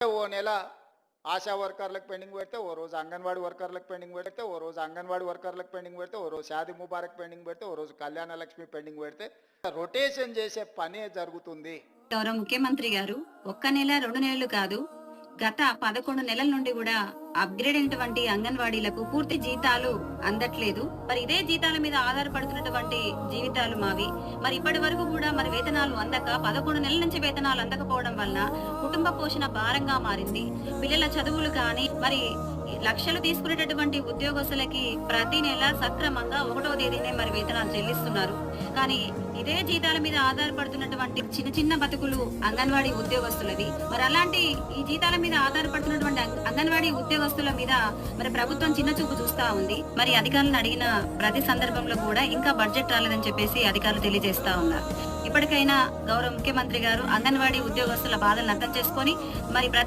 ఓ నెల ఆశా వర్కర్లకు పెండింగ్ పెడితే ఓ రోజు అంగన్వాడీ వర్కర్లకు పెండింగ్ పెడితే ఓ రోజు అంగన్వాడీ వర్కర్లకు పెండింగ్ పెడితే ఓ రోజు షాది ముబారక్ పెండింగ్ పెడితే ఓ రోజు కళ్యాణ లక్ష్మి పెండింగ్ పెడితే రొటేషన్ చేసే పనే జరుగుతుంది. గౌరవ ముఖ్యమంత్రి గారు ఒక్క నెల రెండు నెలలు కాదు గత పదకొండు నెలల నుండి కూడా అప్గ్రేడ్ అయినటువంటి అంగన్వాడీలకు పూర్తి జీతాలు అందట్లేదు. మరి ఇదే జీతాల మీద ఆధారపడుతున్నటువంటి జీవితాలు మావి. మరి ఇప్పటి వరకు కూడా మరి వేతనాలు అందక పదకొండు నెలల నుంచి వేతనాలు అందకపోవడం వలన కుటుంబ పోషణ భారంగా మారింది. పిల్లల చదువులు కానీ మరి లక్షలు తీసుకునేటటువంటి ఉద్యోగస్తులకి ప్రతి నెల సక్రమంగా ఒకటో తేదీనే మరి వేతనాలు చెల్లిస్తున్నారు. కానీ ఇదే జీతాల మీద ఆధారపడుతున్నటువంటి చిన్న చిన్న బతుకులు అంగన్వాడీ ఉద్యోగస్తులది. మరి అలాంటి ఈ జీతాల మీద ఆధారపడుతున్నటువంటి అంగన్వాడీ ఉద్యోగస్తుల మీద మరి ప్రభుత్వం చిన్న చూపు చూస్తా ఉంది. మరి అధికారులను అడిగిన ప్రతి సందర్భంలో కూడా ఇంకా బడ్జెట్ రాలేదని చెప్పేసి అధికారులు తెలియజేస్తా ఉన్నారు. ఇప్పటికైనా గౌరవ ముఖ్యమంత్రి గారు అంగన్వాడీ ఉద్యోగస్తుల బాధలను అర్థం చేసుకొని మరి